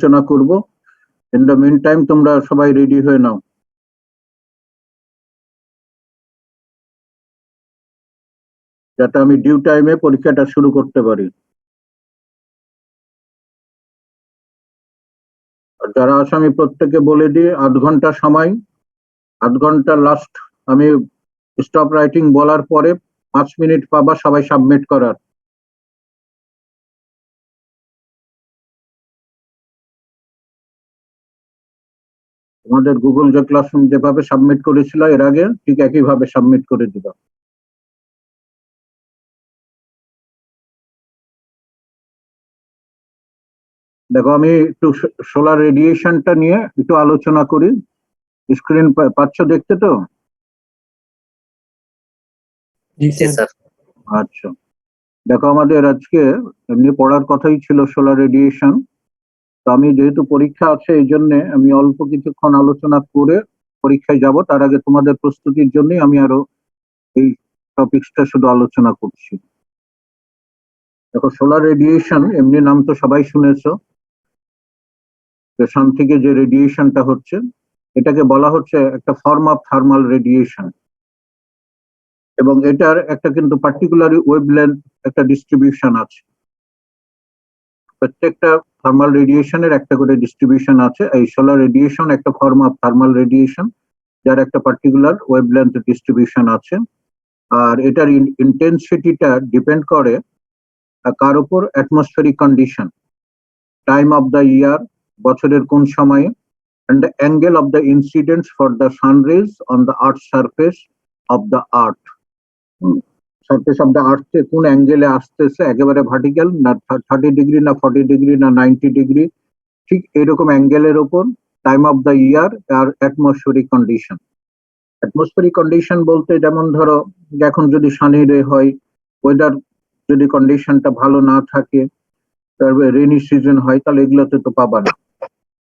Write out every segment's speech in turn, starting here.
আলোচনা করব। In the mean time তোমরা সবাই রেডি হয়ে নাও। যাতে আমি ডিউ টাইমে পরীক্ষাটা শুরু করতে পারি। যারা আছে, আমি প্রত্যেকে বলে দিই, আধ ঘণ্টা সময়। আধ ঘণ্টা লাস্ট আমি স্টপ রাইটিং বলার পরে পাঁচ মিনিট পাবা সবাই সাবমিট করার। তোমাদের গুগল যে ক্লাসরুম যেভাবে সাবমিট করেছিল এর আগে ঠিক একইভাবে সাবমিট করে দিবা দেখো আমি একটু সোলার রেডিয়েশনটা নিয়ে একটু আলোচনা করি। স্ক্রিন পাচ্ছ দেখতে তো? আচ্ছা। দেখো আমাদের আজকে এমনি পড়ার কথাই ছিল সোলার রেডিয়েশন তো আমি যেহেতু পরীক্ষা আছে, এই জন্যে আমি অল্প কিছুক্ষণ আলোচনা করে পরীক্ষায় যাব। তার আগে তোমাদের প্রস্তুতির জন্যই আমি আরও এই টপিকসটা শুধু আলোচনা করছি। দেখো সোলার রেডিয়েশন এমনি নাম তো সবাই শুনেছো। সান থেকে যে রেডিয়েশনটা হচ্ছে, এটাকে বলা হচ্ছে একটা ফর্ম অফ থার্মাল রেডিয়েশন এবং এটার একটা কিন্তু পার্টিকুলার ওয়েভলেন্থ একটা ডিস্ট্রিবিউশন আছে। প্রত্যেকটা থার্মাল রেডিয়েশনের একটা করে ডিস্ট্রিবিউশন আছে। এই সোলার রেডিয়েশন একটা ফর্ম অফ থার্মাল রেডিয়েশন যার একটা পার্টিকুলার ওয়েভলেন্থ ডিস্ট্রিবিউশন আছে। আর এটার ইন্টেন্সিটিটা ডিপেন্ড করে কার উপর? Atmospheric condition time of the year বছরের কোন সময়ে and of the incidence for the sun rays on the earth surface of the earth surface of earth কোন অ্যাঙ্গেলে আসতেছে, একেবারে ভার্টিক্যাল না থার্টি ডিগ্রি না ফর্টি ডিগ্রি না নাইনটি ডিগ্রি ঠিক এরকম অ্যাঙ্গেলের ওপর টাইম অফ দ্য ইয়ার আর অ্যাটমসফেরিক কন্ডিশন অ্যাটমসফেরিক কন্ডিশন বলতে যেমন ধরো, এখন যদি সানি রে হয় ওয়েদার যদি কন্ডিশনটা ভালো না থাকে, তারপরে রেনি সিজন হয়, তাহলে এগুলোতে তো পাবা না।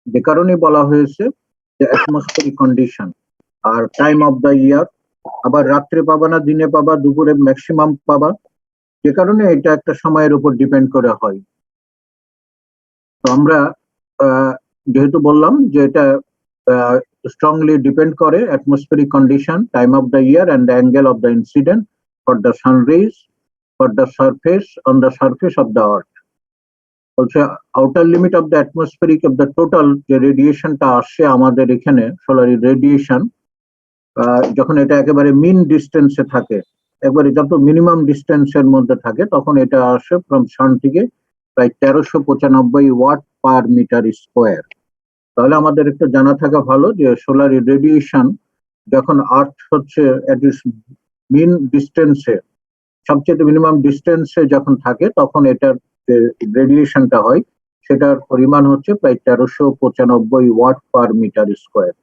যে কারণে বলা হয়েছে যে অ্যাটমসফেরিক কন্ডিশন আর টাইম অফ দ্য ইয়ার আবার রাত্রে পাবা না, দিনে পাবা, দুপুরে ম্যাক্সিমাম পাবা। যে কারণে এটা একটা সময়ের উপর ডিপেন্ড করে হয়। তো আমরা যেহেতু বললাম যে এটা স্ট্রংলি ডিপেন্ড করে atmospheric condition time of the year and the angle of the incident for the sun rays for the surface on the surface of the earth বলছে outer limit of the atmospheric of the total যে রেডিয়েশনটা আসছে আমাদের এখানে Solari radiation যখন এটা একেবারে মিন ডিস্টেন্সে থাকে, একবারে যত মিনিমাম ডিস্টেন্সের মধ্যে থাকে, তখন এটা আসে ফ্রম সান থেকে প্রায় তেরোশো পঁচানব্বই ওয়াট পার মিটার স্কোয়ার তাহলে আমাদের একটু জানা থাকা ভালো যে সোলার রেডিয়েশন যখন আর্থ হচ্ছে মিন ডিস্টেন্সে সবচেয়ে মিনিমাম ডিস্টেন্সে যখন থাকে, তখন এটার যে রেডিয়েশনটা হয়, সেটার পরিমাণ হচ্ছে প্রায় তেরোশো পঁচানব্বই ওয়াট পার মিটার স্কোয়ার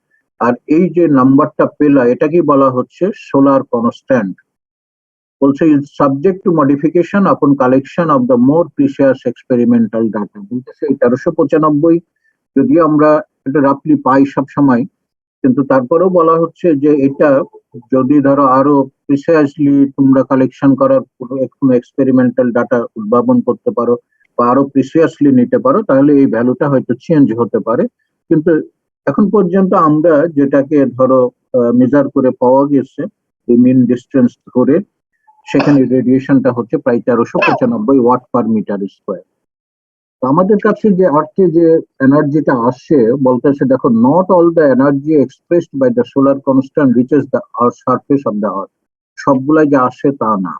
আর এই যে নাম্বারটা পেলা এটাকেই বলা হচ্ছে? সোলার কনস্ট্যান্ট বলছে is subject to modification upon collection of the more precious experimental data বলতেছে এই তেরোশো পঁচানব্বই, যদি আমরা এটা রাফলি পাই সব সময়, কিন্তু তারপরেও বলা হচ্ছে যে এটা যদি ধরো আরও প্রিসাইসলি তোমরা কালেকশন করার কোনো এক্সপেরিমেন্টাল ডাটা উদ্ভাবন করতে পারো বা আরও প্রিসিয়াসলি নিতে পারো, তাহলে এই ভ্যালুটা হয়তো চেঞ্জ হতে পারে। কিন্তু এখন পর্যন্ত আমরা যেটাকে ধরো মেজার করে পাওয়া গেছে মিন ডিস্টেন্স ধরে, সেখানে রেডিয়েশনটা হচ্ছে প্রায় তেরোশো পঁচানব্বই ওয়াট পার মিটার স্কোয়ার আমাদের কাছে যে অর্থে যে এনার্জিটা আসছে বলতেছে দেখো not all the energy expressed by the solar constant reaches the surface of the earth সবগুলাই যে আসে তা না।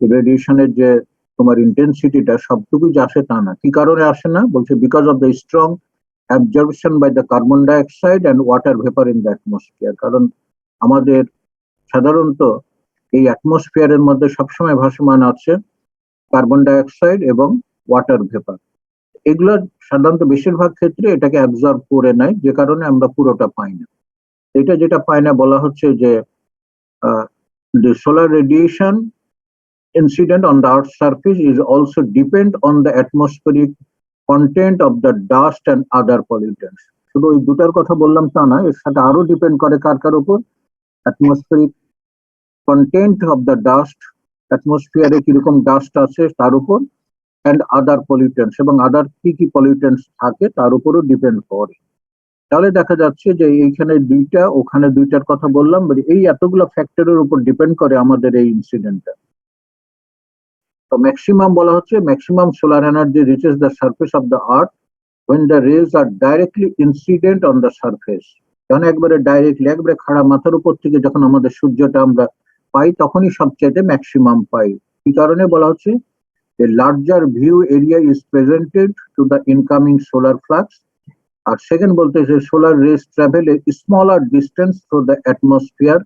রেডিয়েশনের যে তোমার ইন্টেন্সিটিটা সবটুকুই যে আসে তা না। কি কারণে আসে না? বলছে because of the strong absorption by the carbon dioxide and water vapour in the atmosphere কারণ আমাদের সাধারণত এই অ্যাটমসফিয়ারের মধ্যে সবসময় ভাসমান আছে কার্বন ডাইঅক্সাইড এবং ওয়াটার ভেপার এগুলো সাধারণত বেশিরভাগ ক্ষেত্রে এটাকে অ্যাবজর্ব করে নেয়, যে কারণে আমরা পুরোটা পাই না। এটা যেটা পাই না বলা হচ্ছে যে the solar radiation incident on the earth's surface is also depend on the content of the dust and other pollutants. শুধু ওই দুটার কথা বললাম তা না এর সাথে আরও ডিপেন্ড করে কার কার উপর? Atmospheric content of the dust অ্যাটমসফিয়ারে কীরকম ডাস্ট আছে তার উপর অ্যান্ড আদার পলিউটেন্টস এবং আদার কি কি পলিউটেন্টস থাকে তার উপরও ডিপেন্ড করে। তাহলে দেখা যাচ্ছে যে এইখানে দুইটা, ওখানে দুইটার কথা বললাম, এই এতগুলো ফ্যাক্টরের উপর ডিপেন্ড করে আমাদের এই ইনসিডেন্টটা তো ম্যাক্সিমাম বলা হচ্ছে maximum solar energy reaches the surface of the earth when the rays are directly incident on the surface. যখন একবারে ডাইরেক্টলি একবারে খাড়া মাথার উপর থেকে যখন আমাদের সূর্যটা আমরা পাই, তখনই সবচাইতে ম্যাক্সিমাম পাই। কি কারণে বলা হচ্ছে? The larger view area is presented to the incoming solar flux আর সেকেন্ড বলতেছে solar rays travel a smaller distance through the atmosphere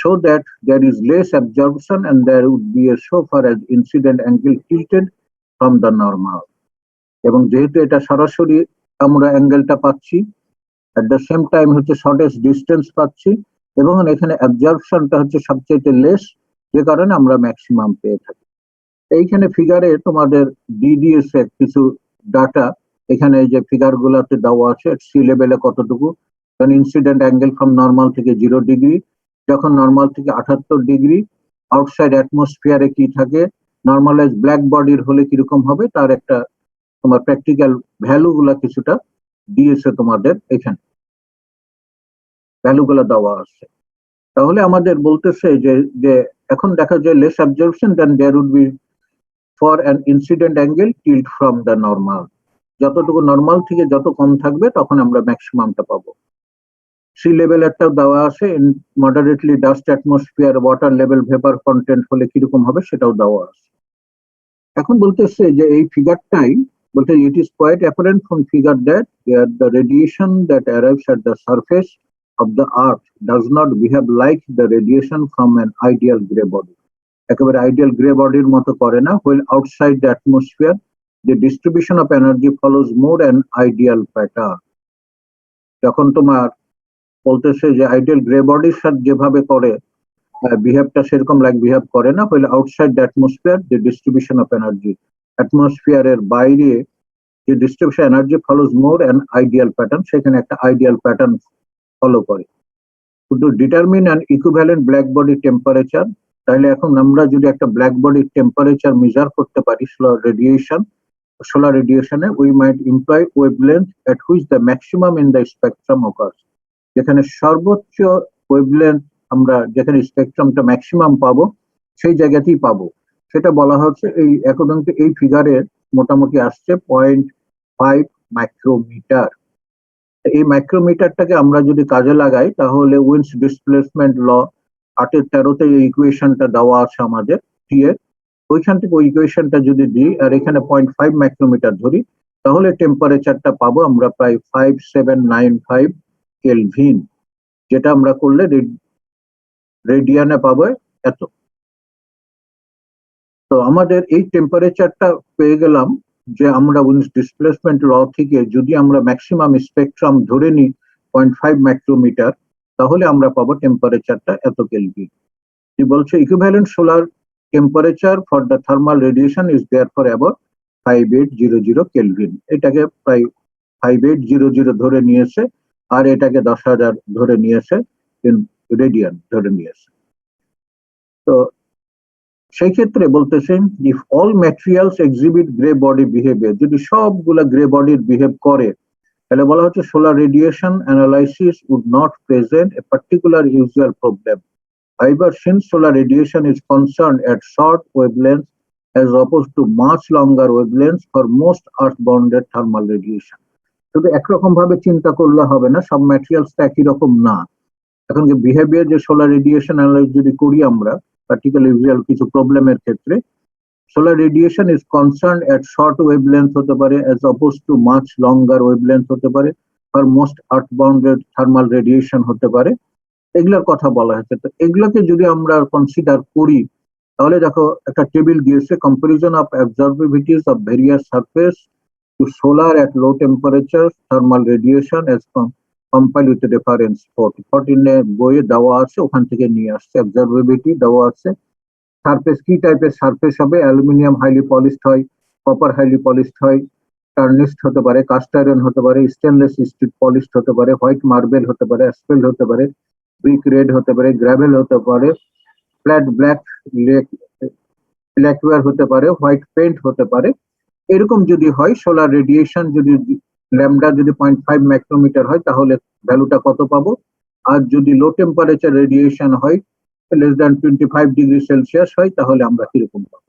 so that there is less absorption and there would be a so far as incident angle tilted from the normal. এবং যেহেতু এটা সরাসরি আমরা অ্যাঙ্গেলটা পাচ্ছি at the same time হচ্ছে shortest distance পাচ্ছি, এবং এখানে অ্যাবজর্পশনটা হচ্ছে সবচেয়ে লেস যে কারণে আমরা ম্যাক্সিমাম পেয়ে থাকি। এইখানে ফিগারে তোমাদের ডিডিএস এর কিছু ডাটা এখানে এই যে ফিগার গুলাতে দেওয়া আছে সি লেভেলে কতটুকু, কারণ ইনসিডেন্ট অ্যাঙ্গেল ফ্রম নর্মাল থেকে জিরো ডিগ্রি যখন নর্মাল থেকে আঠাত্তর ডিগ্রি আউটসাইড অ্যাটমসফিয়ারে কি থাকে? নর্মালাইজ ব্ল্যাক বডির হলে কীরকম হবে? তার একটা তোমার প্র্যাকটিক্যাল ভ্যালু গুলা কিছুটা দিয়েছে তোমাদের এখানে। ভ্যালু গুলা দেওয়া আছে। তাহলে আমাদের বলতেছে যে যে এখন দেখা যায় less absorption then there would be for an incident angle tilt from the normal যতটুকু নর্মাল থেকে যত কম থাকবে, তখন আমরা ম্যাক্সিমামটা পাবো। সি লেভেলেরটাও দেওয়া আছে moderately dust atmosphere water level vapour content হলে কীরকম হবে সেটাও দেওয়া আছে। এখন বলতেছে যে এই ফিগারটাই বলতে it is quite apparent from figure that the radiation that arrives at the surface of the earth does not behave like the radiation from an ideal grey body একেবারে আইডিয়াল গ্রে বডির মতো করে না while outside the atmosphere the distribution of energy follows more an ideal pattern যখন তোমার বলতেছে যে ideal grey বডির সাথে যেভাবে করে বিহেভটা সেরকম লাইক বিহেভ করে না হইলে আউটসাইড দ্য অ্যাটমসফিয়ার যে ডিস্ট্রিবিউশন অফ এনার্জি অ্যাটমসফিয়ারের বাইরে যে distribution energy follows more an ideal pattern সেখানে একটা আইডিয়াল প্যাটার্ন ফলো করে। To determine an equivalent black body temperature তাহলে এখন আমরা যদি একটা ব্ল্যাক বডির টেম্পারেচার মেজার করতে পারি solar radiation solar রেডিয়েশনে we might employ wavelength at which the maximum in the spectrum occurs যেখানে সর্বোচ্চ ওয়েভলেন্থ আমরা যেখানে স্পেকট্রামটা ম্যাক্সিমাম পাবো, সেই জায়গাতেই পাবো। সেটা বলা হচ্ছে এই অ্যাকর্ডিং টু এই ফিগারের মোটামুটি আসছে পয়েন্ট ফাইভ মাইক্রোমিটার এই মাইক্রোমিটারটাকে আমরা যদি কাজে লাগাই, তাহলে উইন্স ডিসপ্লেসমেন্ট ল আটের তেরোতে এই ইকুয়েশনটা দেওয়া আছে আমাদের টি এর। ওইখান থেকে ওই ইকুয়েশনটা যদি দিই, আর এখানে পয়েন্ট ফাইভ মাইক্রোমিটার ধরি, তাহলে টেম্পারেচারটা পাবো আমরা প্রায় five seven nine five kelvin যেটা আমরা করলে রেডিয়ানে পাবো এত। তো আমাদের এই টেম্পারেচারটা পেয়ে গেলাম যে আমরা ডিসপ্লেসমেন্ট ল থেকে যদি আমরা ম্যাক্সিমাম স্পেকট্রাম ধরে নিই পয়েন্ট ফাইভ মাইক্রোমিটার তাহলে আমরা পাবো টেম্পারেচারটা এত কেলভিন বলছে? Equivalent solar temperature for the thermal radiation is there for about five eight zero zero kelvin এটাকে প্রায় ফাইভ এইট জিরো জিরো ধরে নিয়েছে। আর এটাকে দশ হাজার ধরে নিয়েছে রেডিয়ান ধরে নিয়েছে তো সেই ক্ষেত্রে বলতেছেন if all materials exhibit grey body behaviour যদি সবগুলা গ্রে বডির বিহেভ করে তাহলে বলা হচ্ছে solar radiation analysis would not present a particular usual problem However, since solar radiation is concerned at short wavelengths as opposed to much longer wavelengths for most earth-bounded thermal radiation. শুধু একরকম ভাবে চিন্তা করলে হবে না, সব ম্যাটেরিয়ালস একই রকম না। এখন বিহেভিয়ার যে সোলার রেডিয়েশন অ্যানালাইজ যদি করি আমরা পার্টিকুলার ইউজুয়াল কিছু প্রবলেমের ক্ষেত্রে solar radiation is concern at short wavelength হতে পারে as oppose to much longer wavelength হতে পারে for most earth bounded thermal radiation হতে পারে। এগুলোর কথা বলা হয়েছে। তো এগুলোকে যদি আমরা কনসিডার করি, তাহলে দেখো, একটা টেবিল দিয়েছে comparison of absorptivities of various surface to solar at low temperature thermal radiation as compile with reference forty ফোরটিনে বইয়ে দেওয়া আছে ওখান থেকে নিয়ে আসছে অ্যাবজর্বিভিটি দেওয়া আছে সারফেস কি টাইপের সারফেস হবে অ্যালুমিনিয়াম হাইলি পলিশড হয় কপার হাইলি পলিশড হয় টার্নিস্ট হতে পারে কাস্ট আয়রন হতে পারে স্টেনলেস স্টিল পলিশড হতে পারে হোয়াইট মার্বেল হতে পারে অ্যাসফেল্ট হতে পারে ব্রিক রেড হতে পারে গ্রাভেল হতে পারে ফ্ল্যাট ব্ল্যাক লেক লেকওয়ার হতে পারে হোয়াইট পেন্ট হতে পারে এরকম যদি হয় সোলার রেডিয়েশন যদি ল্যামডা যদি পয়েন্ট ফাইভ মাইক্রোমিটার হয়, তাহলে ভ্যালুটা কত পাবো? আর যদি লো টেম্পারেচার রেডিয়েশন হয় less than twenty five degree celsius হয়, তাহলে আমরা কীরকম পাবো?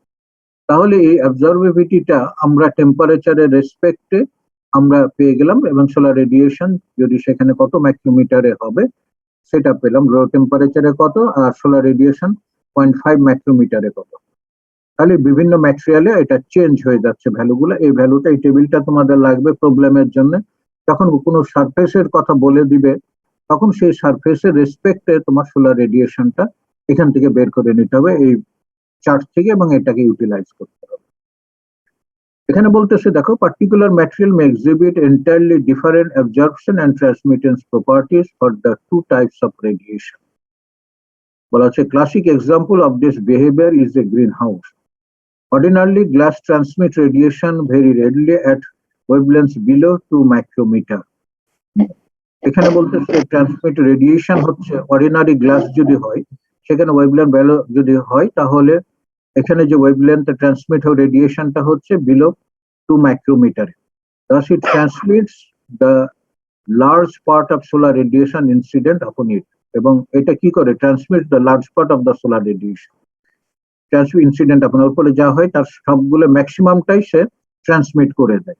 তাহলে এই অবজারভেবিলিটিটা আমরা টেম্পারেচারের রেসপেক্টে আমরা পেয়ে গেলাম এবং সোলার রেডিয়েশন যদি সেখানে কত মাইক্রোমিটারে হবে, সেটা পেলাম লো টেম্পারেচারে কত আর সোলার রেডিয়েশন পয়েন্ট ফাইভ মাইক্রোমিটারে কত? তাহলে বিভিন্ন ম্যাটেরিয়ালে এটা চেঞ্জ হয়ে যাচ্ছে ভ্যালুগুলো এই ভ্যালুটা এই টেবিলটা তোমাদের লাগবে প্রবলেমের জন্য। যখন কোনো সারফেসের কথা বলে দিবে, তখন সেই সারফেসের রেসপেক্টে তোমার সোলার রেডিয়েশনটা এখান থেকে বের করে নিতে হবে। এই চার্ট থেকে এবং এটাকে ইউটিলাইজ করতে হবে। এখানে বলতেছে, দেখো particular material may exhibit entirely different absorption and transmittance properties for the two types of radiation বলা হচ্ছে classic example of this behaviour is a green house Ordinarily, glass transmit radiation very readily at wavelengths below 2 micrometer. এখানে বলতেছে transmit radiation হচ্ছে ordinary glass যদি হয় সেখানে wavelength value যদি হয় তাহলে এখানে যে ওয়েভলেন্থ ট্রান্সমিট হয় রেডিয়েশনটা হচ্ছে below two micrometre thus it transmits the large part of solar radiation incident upon it এবং এটা কি করে transmit the large part of the solar radiation transmit incident আপনার উপরে যা হয়, তার সবগুলো ম্যাক্সিমামটাই সে ট্রান্সমিট করে দেয়।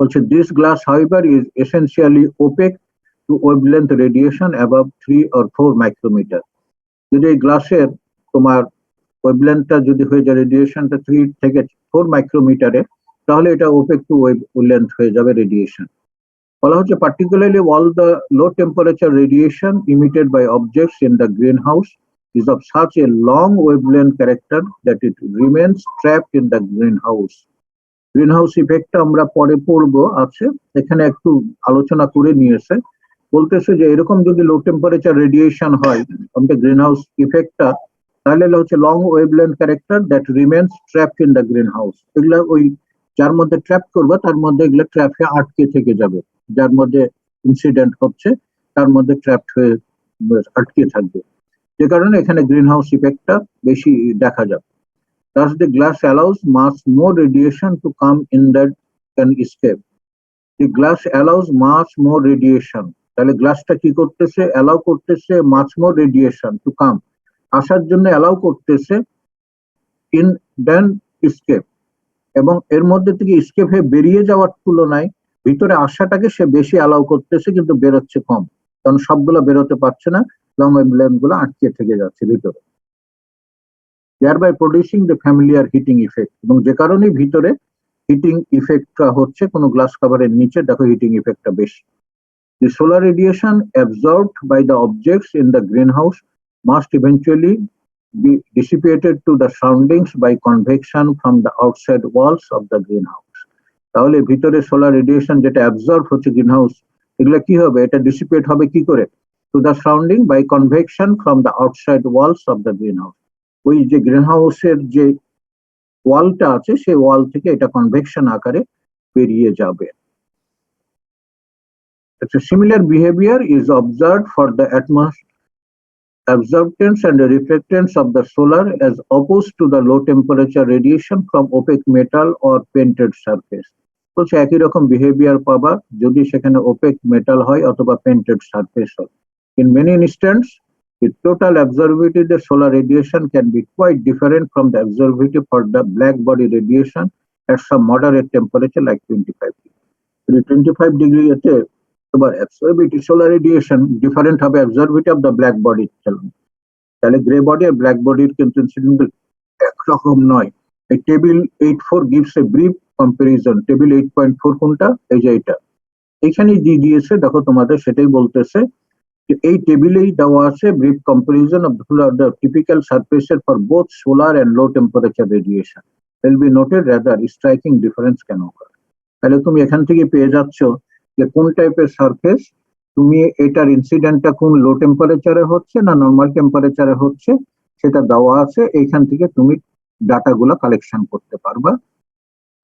বলছে this glass however is essentially opaque to wavelength radiation above three or four micrometre যদি এই গ্লাসের তোমার ওয়েভলেন্থটা যদি হয়ে যায় রেডিয়েশনটা থ্রি থেকে ফোর মাইক্রোমিটারে তাহলে এটা ওপেক টু ওয়েভলেন্থ হয়ে যাবে রেডিয়েশন বলা হচ্ছে particularly all the low temperature radiation emitted by objects in the green house is of such a long, wavelength character that it remains trapped in the greenhouse. Greenhouse ইফেক্টটা আমরা পরে পড়ব, আছে। এখানে একটু আলোচনা করে নিয়েছে। বলতেছে যে, এরকম যদি লো টেম্পারেচার রেডিয়েশন হয় আমাদের গ্রিনহাউস ইফেক্টটা তাহলে হচ্ছে long wavelength character that remains trapped in the green house এগুলো ওই যার মধ্যে ট্র্যাপ করব, তার মধ্যে এগুলো ট্র্যাপে আটকে থেকে যাবে। যার মধ্যে ইনসিডেন্ট হচ্ছে, তার মধ্যে ট্র্যাপড হয়ে আটকে থাকবে। যে কারণে এখানে গ্রিন হাউস ইফেক্টটা বেশি দেখা যাবে। Thus, the glass allows much more radiation to come in that can escape. The glass allows much more radiation. তাহলে গ্লাসটা কি করতেছে? অ্যালাউ করতেছে মাছ মোর রেডিয়েশন টু কাম আসার জন্য অ্যালাউ করতেছে ইন দেন স্কেপ এবং এর মধ্যে থেকে স্কেপ হয়ে বেরিয়ে যাওয়ার তুলনায় ভিতরে আসাটাকে সে বেশি অ্যালাউ করতেছে কিন্তু বেরোচ্ছে কম। কারণ সবগুলো বেরোতে পারছে না। আটকে থেকে যাচ্ছে ভিতরে। Thereby producing the familiar heating effect এবং যে কারণে ভিতরে হিটিং ইফেক্টটা হচ্ছে, কোনো গ্লাস কাভারের নিচে, দেখো হিটিং ইফেক্টটা বেশি। The solar radiation absorb by the objects in the green house must eventually be dissipated to the surroundings by convection from the walls of the green house তাহলে ভিতরে সোলার রেডিয়েশন যেটা absorb হচ্ছে green house এগুলো কি হবে? এটা dissipate হবে কি করে? To the surrounding by convection from the outside walls of the greenhouse ওই যে গ্রিনহাউসের যে ওয়ালটা আছে সেই ওয়াল থেকে এটা কনভেকশন আকারে বেরিয়ে যাবে A similar behavior is observed for the atmosphere absorptance and the reflectance of the solar as opposed to the low temperature radiation from opaque metal or painted surface. বলছে একই রকম বিহেভিয়ার পাবা যদি সেখানে ওপেক মেটাল হয় অথবা painted surface হয় in many instances the total absorptivity of the solar radiation can be quite different from the absorptivity for the black body radiation at some moderate temperature like 25 degree. 25 degree এতে তোমার absorptivity solar radiation different হবে absorptivity of the black body তাহলে grey body আর black বডির কিন্তু incident একরকম নয় এই table eight four gives a brief comparison table eight point four কোনটা এই যে এটা এখানে দিয়ে দিয়েছে দেখো তোমাদের সেটাই বলতেছে এই টেবিলেই দেওয়া আছে কম্পারিজন অফ দ্য টিপিক্যাল সারফেসের for both solar and low temperature radiation will be noted rather striking difference কেন তাহলে তুমি এখান থেকে পেয়ে যাচ্ছ যে কোন টাইপের সারফেস তুমি এটার ইনসিডেন্টটা কোন লো টেম্পারেচারে হচ্ছে না নর্মাল টেম্পারেচারে হচ্ছে, সেটা দেওয়া আছে, এইখান থেকে তুমি ডাটাগুলো কালেকশন করতে পারবা।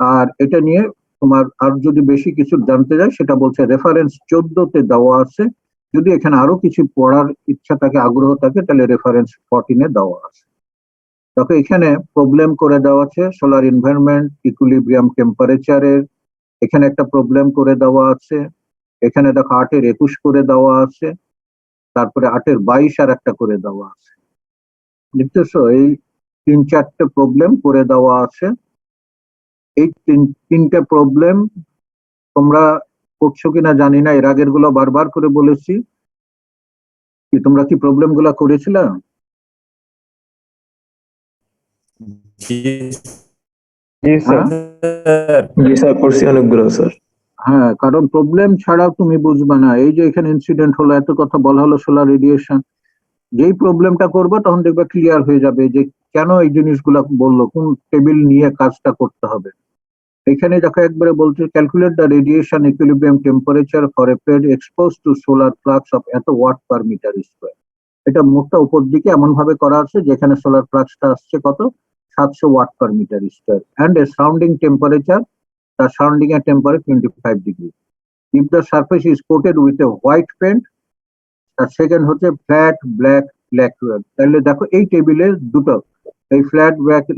আর এটা নিয়ে তোমার আর যদি বেশি কিছু জানতে যায় সেটা বলছে রেফারেন্স চোদ্দতে দেওয়া আছে যদি এখানে আরও কিছু পড়ার ইচ্ছা থাকে, আগ্রহ থাকে, তাহলে রেফারেন্স ফর্টিনে দেওয়া আছে। দেখো, এখানে প্রবলেম করে দেওয়া আছে সোলার এনভায়রনমেন্ট ইকুইলিব্রিয়াম টেম্পারেচারের এখানে একটা প্রবলেম করে দেওয়া আছে। এখানে দেখো, আটের একুশ করে দেওয়া আছে। তারপরে আটের বাইশ আর একটা করে দেওয়া আছে। দেখতেছো, এই তিন চারটে প্রবলেম করে দেওয়া আছে। এই তিন, তিনটে প্রবলেম তোমরা করছ কিনা জানি না এর আগেরগুলো বারবার করে বলেছি। কি তোমরা কি প্রবলেমগুলা করেছিলে? জি জি স্যার। হ্যাঁ? জি স্যার করছি অনেকগুলো স্যার। হ্যাঁ কারণ প্রবলেম ছাড়াও তুমি বুঝবে না। এই যে এখানে ইনসিডেন্ট হলো এত কথা বলা হলো সোলার রেডিয়েশন যেই প্রবলেমটা করবে তখন দেখবে ক্লিয়ার হয়ে যাবে যে কেন এই জিনিসগুলা বলল কোন টেবিল নিয়ে কাজটা করতে হবে। এখানে দেখো একবারে বলছে calculate the radiation equilibrium temperature for a plate expose to solar flux of এত ওয়াট পার মিটার স্কোয়ার এটা মুখটা উপর দিকে এমন ভাবে করা আছে যেখানে সোলার ফ্লাক্সটা আসছে কত সাতশো watt per metre square and a sounding temperature the surrounding at twenty 25 degree. If the surface is coated with a white paint, the second হচ্ছে flat ব্ল্যাক lacquer. তাহলে দেখো এই টেবিলে দুটো এই ফ্ল্যাট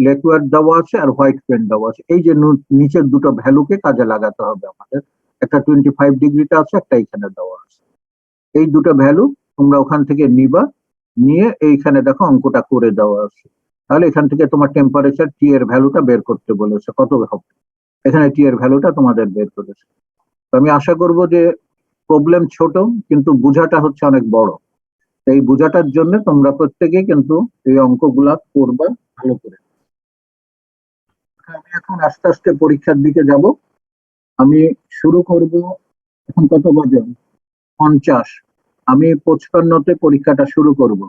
লেকুয়ার দেওয়া আছে আর হোয়াইট পেন্ট দেওয়া আছে। এই যে নিচের দুটো ভ্যালুকে কাজে লাগাতে হবে আমাদের। একটা টোয়েন্টি ফাইভ ডিগ্রিটা আছে, একটা এইখানে দেওয়া আছে। এই দুটো ভ্যালু তোমরা ওখান থেকে নিবা, নিয়ে এইখানে দেখো অঙ্কটা করে দেওয়া আছে। তাহলে এখান থেকে তোমার টেম্পারেচার টি এর ভ্যালুটা বের করতে বলেছে। কত হবে? এখানে টি এর ভ্যালুটা তোমাদের বের করেছে। আমি আশা করব যে প্রবলেম ছোট, কিন্তু বোঝাটা হচ্ছে অনেক বড়। এই বোঝাটার জন্য তোমরা প্রত্যেকে কিন্তু এই অঙ্কগুলা করবা ভালো করে। আমি এখন আস্তে আস্তে পরীক্ষার দিকে যাব। আমি শুরু করব এখন কত বাজে? পঞ্চাশ। আমি পঁচপান্নতে পরীক্ষাটা শুরু করব।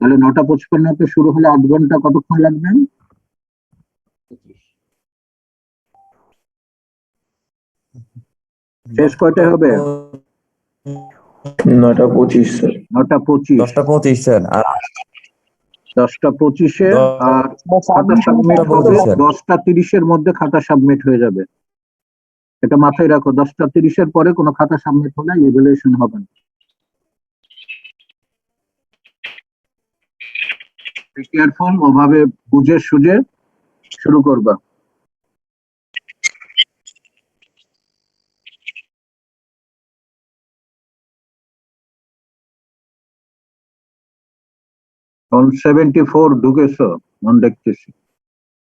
তাহলে নটা পঁচপান্নতে শুরু হলে আধ ঘণ্টা কতক্ষণ লাগবে? শেষ কয়টা হবে? নয়টা পঁচিশ স্যার। নটা পঁচিশ। দশটা পঁচিশ স্যার। আর দশটা পঁচিশে আর খাতা সাবমিট হবে দশটা তিরিশের মধ্যে খাতা সাবমিট হয়ে যাবে। এটা মাথায় রাখো দশটা তিরিশের পরে কোনো খাতা সাবমিট হলে ইভ্যালুয়েশন হবে না। কেয়ারফুল ওভাবে বুঝে সুঝে শুরু করবা। সেভেন্টি ফোর ঢুকেছো মন দেখতেছি